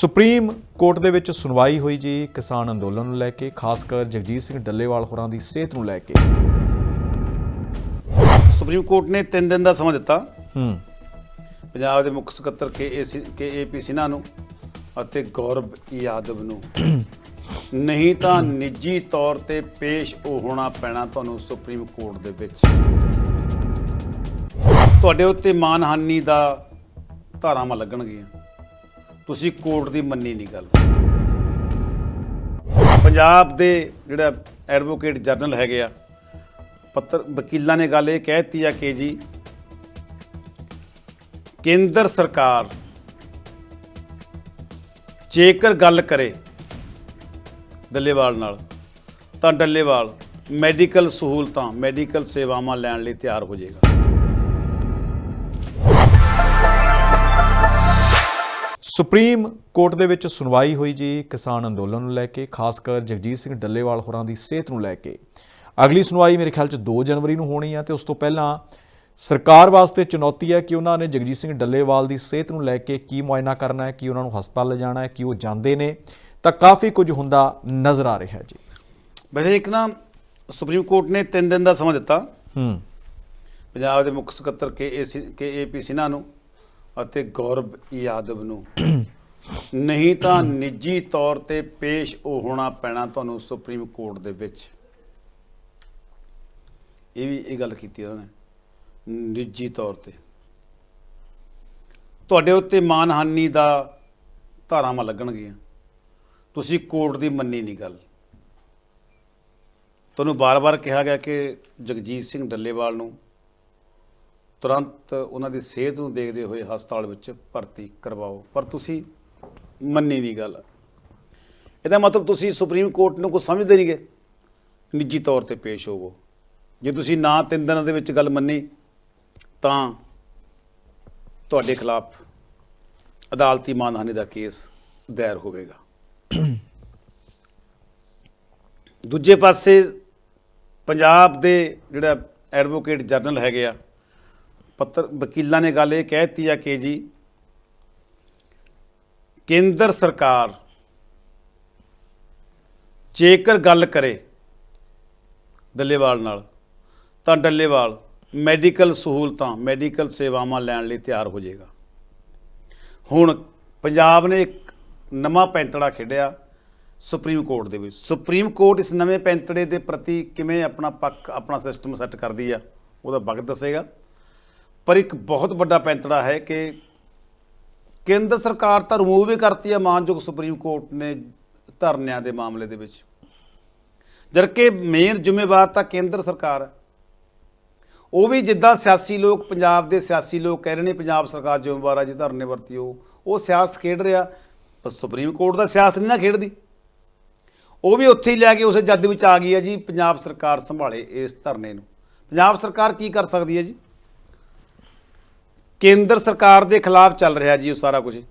Supreme court ਦੇ ਵਿੱਚ ਸੁਣਵਾਈ ਹੋਈ ਜੀ ਕਿਸਾਨ ਅੰਦੋਲਨ ਨੂੰ ਲੈ ਕੇ ਖਾਸ ਕਰ ਜਗਜੀਤ ਸਿੰਘ ਡੱਲੇਵਾਲ ਹੋਰਾਂ ਦੀ ਸਿਹਤ ਨੂੰ ਲੈ ਕੇ। ਸੁਪਰੀਮ ਕੋਰਟ ਨੇ 3 ਦਿਨ ਦਾ ਸਮਾਂ ਦਿੱਤਾ। ਹੂੰ। ਪੰਜਾਬ ਦੇ ਮੁੱਖ ਸਕੱਤਰ ਕੇ ਕੇ ਏਪੀ ਸਿਨਹਾ ਨੂੰ ਅਤੇ ਗੌਰਵ ਯਾਦਵ ਨੂੰ। ਨਹੀਂ ਤਾਂ ਨਿੱਜੀ ਤੌਰ ਤੇ ਪੇਸ਼ ਉਹ ਹੋਣਾ ਪੈਣਾ ਤੁਹਾਨੂੰ ਸੁਪਰੀਮ ਕੋਰਟ ਦੇ ਵਿੱਚ। ਤੁਹਾਡੇ ਉੱਤੇ ਮਾਨਹਾਨੀ ਦਾ ਧਾਰਾਵਾਂ ਲੱਗਣਗੀਆਂ। ਤੁਸੀਂ ਕੋਰਟ ਦੀ ਮੰਨੀ ਨਹੀਂ ਗੱਲ। ਪੰਜਾਬ ਦੇ ਜਿਹੜਾ ਐਡਵੋਕੇਟ ਜਨਰਲ ਹੈਗੇ ਆ, ਪੱਤਰ ਵਕੀਲਾਂ ਨੇ ਗੱਲ ਇਹ ਕਹਿਤੀ ਆ ਕਿ ਜੀ, ਕੇਂਦਰ ਸਰਕਾਰ ਜੇਕਰ ਗੱਲ ਕਰੇ ਡੱਲੇਵਾਲ ਨਾਲ, ਤਾਂ ਡੱਲੇਵਾਲ ਮੈਡੀਕਲ ਸਹੂਲਤਾਂ, ਮੈਡੀਕਲ ਸੇਵਾਵਾਂ ਲੈਣ ਲਈ ਤਿਆਰ ਹੋ ਜਾਏਗਾ। ਸੁਪਰੀਮ ਕੋਰਟ ਦੇ ਵਿੱਚ ਸੁਣਵਾਈ ਹੋਈ ਜੀ ਕਿਸਾਨ ਅੰਦੋਲਨ ਨੂੰ ਲੈ ਕੇ ਖਾਸ ਕਰ ਜਗਜੀਤ ਸਿੰਘ ਡੱਲੇਵਾਲ ਹੋਰਾਂ ਦੀ ਸਿਹਤ ਨੂੰ ਲੈ ਕੇ। ਅਗਲੀ ਸੁਣਵਾਈ ਮੇਰੇ ਖਿਆਲ ਚ 2 ਜਨਵਰੀ ਨੂੰ ਹੋਣੀ ਹੈ ਤੇ ਉਸ ਤੋਂ ਪਹਿਲਾਂ ਸਰਕਾਰ ਵਾਸਤੇ ਚੁਣੌਤੀ ਹੈ ਕਿ ਉਹਨਾਂ ਨੇ ਜਗਜੀਤ ਸਿੰਘ ਡੱਲੇਵਾਲ ਦੀ ਸਿਹਤ ਨੂੰ ਲੈ ਕੇ ਕੀ ਮੁਆਇਨਾ ਕਰਨਾ ਹੈ ਕਿ ਉਹਨਾਂ ਨੂੰ ਹਸਪਤਾਲ ਲਿਜਾਣਾ ਹੈ ਕਿ ਉਹ ਜਾਂਦੇ ਨੇ ਤਾਂ ਕਾਫੀ ਕੁਝ ਹੁੰਦਾ ਨਜ਼ਰ ਆ ਰਿਹਾ ਜੀ। ਵੈਸੇ ਇੱਕ ਨਾ ਸੁਪਰੀਮ ਕੋਰਟ ਨੇ 3 ਦਿਨ ਦਾ ਸਮਾਂ ਦਿੱਤਾ। ਹੂੰ। ਪੰਜਾਬ ਦੇ ਮੁੱਖ ਸਕੱਤਰ ਕੇ ਕੇ ਏਪੀ ਸਿਨਹਾ ਨੂੰ। ਅਤੇ ਗੌਰਵ ਯਾਦਵ ਨੂੰ। ਨਹੀਂ ਤਾਂ ਨਿੱਜੀ ਤੌਰ ਤੇ ਪੇਸ਼ ਉਹ ਹੋਣਾ ਪੈਣਾ ਤੁਹਾਨੂੰ ਸੁਪਰੀਮ ਕੋਰਟ ਦੇ ਵਿੱਚ। ਇਹ ਵੀ ਇਹ ਗੱਲ ਕੀਤੀ ਉਹਨਾਂ ਨੇ, ਨਿੱਜੀ ਤੌਰ ਤੇ। ਤੁਹਾਡੇ ਉੱਤੇ ਮਾਨਹਾਨੀ ਦਾ ਧਾਰਾਵਾਂ ਲੱਗਣਗੀਆਂ। ਤੁਸੀਂ ਕੋਰਟ ਦੀ ਮੰਨੀ ਨਹੀਂ ਗੱਲ। ਤੁਹਾਨੂੰ ਬਾਰ-ਬਾਰ ਕਿਹਾ ਗਿਆ ਕਿ ਜਗਜੀਤ ਸਿੰਘ ਡੱਲੇਵਾਲ ਨੂੰ ਤੁਰੰਤ ਉਹਨਾਂ ਦੀ ਸਿਹਤ ਨੂੰ ਦੇਖਦੇ ਹੋਏ ਹਸਪਤਾਲ ਵਿੱਚ ਭਰਤੀ ਕਰਵਾਓ। ਪਰ ਤੁਸੀਂ ਮੰਨੀ ਨਹੀਂ ਗੱਲ। ਇਹਦਾ ਮਤਲਬ ਤੁਸੀਂ ਸੁਪਰੀਮ ਕੋਰਟ ਨੂੰ ਕੁਝ ਸਮਝਦੇ ਨਹੀਂਗੇ? ਨਿੱਜੀ ਤੌਰ ਤੇ ਪੇਸ਼ ਹੋਵੋ। ਜੇ ਤੁਸੀਂ ਨਾ ਤਿੰਨ ਦਿਨਾਂ ਦੇ ਵਿੱਚ ਗੱਲ ਮੰਨੀ, ਤਾਂ ਤੁਹਾਡੇ ਖਿਲਾਫ ਅਦਾਲਤੀ ਮਾਨਹਾਨੀ ਦਾ ਕੇਸ ਦਾਇਰ ਹੋਵੇਗਾ। ਦੂਜੇ ਪਾਸੇ ਪੰਜਾਬ ਦੇ ਜਿਹੜਾ ਐਡਵੋਕੇਟ ਜਨਰਲ ਹੈਗੇ ਆ ਪੱਤਰ ਵਕੀਲਾਂ ਨੇ ਗੱਲ ਇਹ ਕਹਿਤੀ ਆ ਕਿ ਜੀ, ਕੇਂਦਰ ਸਰਕਾਰ ਜੇਕਰ ਗੱਲ ਕਰੇ ਡੱਲੇਵਾਲ ਨਾਲ, ਤਾਂ ਡੱਲੇਵਾਲ ਮੈਡੀਕਲ ਸਹੂਲਤਾਂ, ਮੈਡੀਕਲ ਸੇਵਾਵਾਂ ਲੈਣ ਲਈ ਤਿਆਰ ਹੋ ਜਾਏਗਾ। ਹੁਣ ਪੰਜਾਬ ਨੇ ਇੱਕ ਨਵਾਂ ਪੈਂਤੜਾ ਖੇਡਿਆ ਸੁਪਰੀਮ ਕੋਰਟ ਦੇ ਵਿੱਚ। ਸੁਪਰੀਮ ਕੋਰਟ ਇਸ ਨਵੇਂ ਪੈਂਤੜੇ ਦੇ ਪ੍ਰਤੀ ਕਿਵੇਂ ਆਪਣਾ ਪੱਖ, ਆਪਣਾ ਸਿਸਟਮ ਸੈੱਟ ਕਰਦੀ ਆ, ਉਹਦਾ ਵਕਤ ਦੱਸੇਗਾ। ਪਰ ਇੱਕ ਬਹੁਤ ਵੱਡਾ ਪੈਂਤੜਾ ਹੈ ਕਿ ਕੇਂਦਰ ਸਰਕਾਰ ਤਾਂ ਰਿਮੂਵ ਵੀ ਕਰਤੀ ਹੈ ਮਾਨਯੋਗ ਸੁਪਰੀਮ ਕੋਰਟ ਨੇ ਧਰਨਿਆਂ ਦੇ ਮਾਮਲੇ ਦੇ ਵਿੱਚ। ਜਦਕਿ ਮੇਨ ਜ਼ਿੰਮੇਵਾਰ ਤਾਂ ਕੇਂਦਰ ਸਰਕਾਰ ਹੈ। ਉਹ ਵੀ ਜਿੱਦਾਂ ਸਿਆਸੀ ਲੋਕ, ਪੰਜਾਬ ਦੇ ਸਿਆਸੀ ਲੋਕ ਕਹਿ ਰਹੇ ਨੇ, ਪੰਜਾਬ ਸਰਕਾਰ ਜ਼ਿੰਮੇਵਾਰ ਹੈ ਜੀ ਧਰਨੇ ਵਰਤੀ ਉਹ ਸਿਆਸ ਖੇਡ ਰਿਹਾ। ਪਰ ਸੁਪਰੀਮ ਕੋਰਟ ਦਾ ਸਿਆਸ ਨਹੀਂ ਨਾ ਖੇਡਦੀ। ਉਹ ਵੀ ਉੱਥੇ ਹੀ ਲੈ ਕੇ ਉਸੇ ਜੱਦ ਵਿੱਚ ਆ ਗਈ ਹੈ ਜੀ, ਪੰਜਾਬ ਸਰਕਾਰ ਸੰਭਾਲੇ ਇਸ ਧਰਨੇ ਨੂੰ। ਪੰਜਾਬ ਸਰਕਾਰ ਕੀ ਕਰ ਸਕਦੀ ਹੈ ਜੀ? ਕੇਂਦਰ ਸਰਕਾਰ ਦੇ ਖਿਲਾਫ ਚੱਲ ਰਿਹਾ ਜੀ ਉਹ ਸਾਰਾ ਕੁਝ।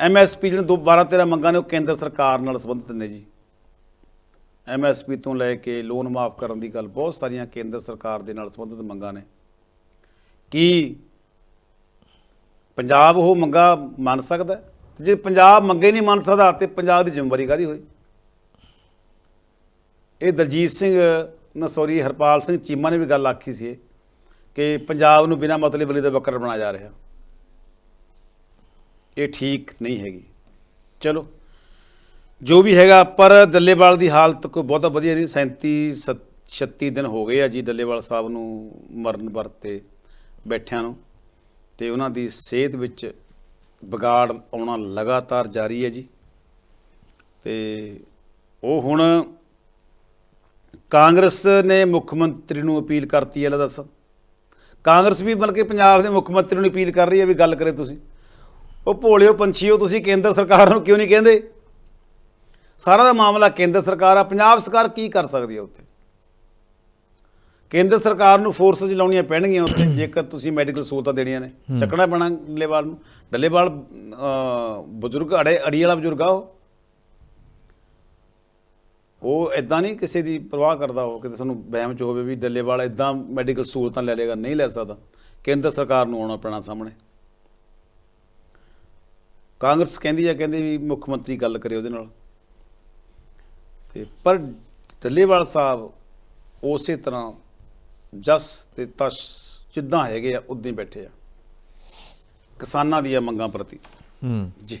ਐਮਐਸਪੀ ਜਿਹੜੀਆਂ ਦੋ 12 13 ਮੰਗਾਂ ਨੇ ਉਹ ਕੇਂਦਰ ਸਰਕਾਰ ਨਾਲ ਸੰਬੰਧਿਤ ਨੇ ਜੀ। ਐਮਐਸਪੀ ਤੋਂ ਲੈ ਕੇ ਲੋਨ ਮਾਫ ਕਰਨ ਦੀ ਗੱਲ ਬਹੁਤ ਸਾਰੀਆਂ ਕੇਂਦਰ ਸਰਕਾਰ ਦੇ ਨਾਲ ਸੰਬੰਧਿਤ ਮੰਗਾਂ ਨੇ। ਕੀ ਪੰਜਾਬ ਉਹ ਮੰਗਾ ਮੰਨ ਸਕਦਾ? ਹੈ? ਜੇ ਪੰਜਾਬ ਮੰਗੇ ਨਹੀਂ ਮੰਨ ਸਕਦਾ ਤੇ ਪੰਜਾਬ ਦੀ ਜ਼ਿੰਮੇਵਾਰੀ ਕਾਦੀ ਹੋਈ? ਇਹ ਦਲਜੀਤ ਸਿੰਘ, ਨਾ ਸੌਰੀ ਹਰਪਾਲ ਸਿੰਘ ਚੀਮਾ ਨੇ ਵੀ ਗੱਲ ਆਖੀ ਸੀ ਕਿ ਪੰਜਾਬ ਨੂੰ ਬਿਨਾਂ ਮਤਲਬ ਲਈ ਦਾ ਬੱਕਰ ਬਣਾਇਆ ਜਾ ਰਿਹਾ। ਇਹ ਠੀਕ ਨਹੀਂ ਹੈਗੀ। ਚਲੋ, ਜੋ ਵੀ ਹੈਗਾ, ਪਰ ਡੱਲੇਵਾਲ ਦੀ ਹਾਲਤ ਕੋਈ ਬਹੁਤਾ ਵਧੀਆ ਨਹੀਂ। 37 36 ਦਿਨ ਹੋ ਗਏ ਆ ਜੀ ਡੱਲੇਵਾਲ ਸਾਹਿਬ ਨੂੰ ਮਰਨ ਵਰਤੇ ਬੈਠਿਆਂ ਨੂੰ। ਤੇ ਉਹਨਾਂ ਦੀ ਸਿਹਤ ਵਿੱਚ ਵਿਗਾੜ ਆਉਣਾ ਲਗਾਤਾਰ ਜਾਰੀ ਹੈ ਜੀ। ਤੇ ਉਹ ਹੁਣ ਕਾਂਗਰਸ ਨੇ ਮੁੱਖ ਮੰਤਰੀ ਨੂੰ ਅਪੀਲ ਕਰਤੀ ਹੈ, ਲੈ ਦੱਸ। ਕਾਂਗਰਸ ਵੀ ਬਲਕਿ ਪੰਜਾਬ ਦੇ ਮੁੱਖ ਮੰਤਰੀ ਨੂੰ ਅਪੀਲ ਕਰ ਰਹੀ ਹੈ ਵੀ ਗੱਲ ਕਰੇ ਤੁਸੀਂ। ਉਹ ਭੋਲਿਓ ਪੰਛੀਓ ਤੁਸੀਂ ਕੇਂਦਰ ਸਰਕਾਰ ਨੂੰ ਕਿਉਂ ਨਹੀਂ ਕਹਿੰਦੇ? ਸਾਰਾ ਦਾ ਮਾਮਲਾ ਕੇਂਦਰ ਸਰਕਾਰ ਆ। ਪੰਜਾਬ ਸਰਕਾਰ ਕੀ ਕਰ ਸਕਦੀ ਹੈ ਉੱਥੇ? ਕੇਂਦਰ ਸਰਕਾਰ ਨੂੰ ਫੋਰਸਸ ਲਾਉਣੀਆਂ ਪੈਣਗੀਆਂ ਉੱਥੇ ਜੇਕਰ ਤੁਸੀਂ ਮੈਡੀਕਲ ਸਹੂਲਤਾਂ ਦੇਣੀਆਂ ਨੇ। ਚੱਕਣਾ ਪੈਣਾ ਡੱਲੇਵਾਲ ਨੂੰ। ਡੱਲੇਵਾਲ ਬਜ਼ੁਰਗ ਅੜੇ ਅੜੀ ਵਾਲਾ ਬਜ਼ੁਰਗ ਆ ਉਹ। ਉਹ ਇਦਾਂ ਨਹੀਂ ਕਿਸੇ ਦੀ ਪਰਵਾਹ ਕਰਦਾ ਉਹ ਕਿਤੇ ਤੁਹਾਨੂੰ ਵਹਿਮ ਚ ਹੋਵੇ ਵੀ ਡੱਲੇਵਾਲ ਇਦਾਂ ਮੈਡੀਕਲ ਸਹੂਲਤਾਂ ਲੈ ਲੇਗਾ ਨਹੀਂ ਲੈ ਸਕਦਾ। ਕੇਂਦਰ ਸਰਕਾਰ ਨੂੰ ਆਉਣਾ ਪੈਣਾ ਸਾਹਮਣੇ। ਕਾਂਗਰਸ ਕਹਿੰਦੀ ਹੈ ਕਹਿੰਦੇ ਵੀ ਮੁੱਖ ਮੰਤਰੀ ਗੱਲ ਕਰੇ ਉਹਦੇ ਨਾਲ। ਤੇ ਪਰ ਡੱਲੇਵਾਲ ਸਾਹਿਬ ਉਸੇ ਤਰ੍ਹਾਂ ਜਸ ਤੇ ਤਸ਼ ਜਿੱਦਾਂ ਹੈਗੇ ਆ ਉਦਾਂ ਹੀ ਬੈਠੇ ਆ। ਕਿਸਾਨਾਂ ਦੀਆਂ ਮੰਗਾਂ ਪ੍ਰਤੀ। ਹੂੰ। ਜੀ।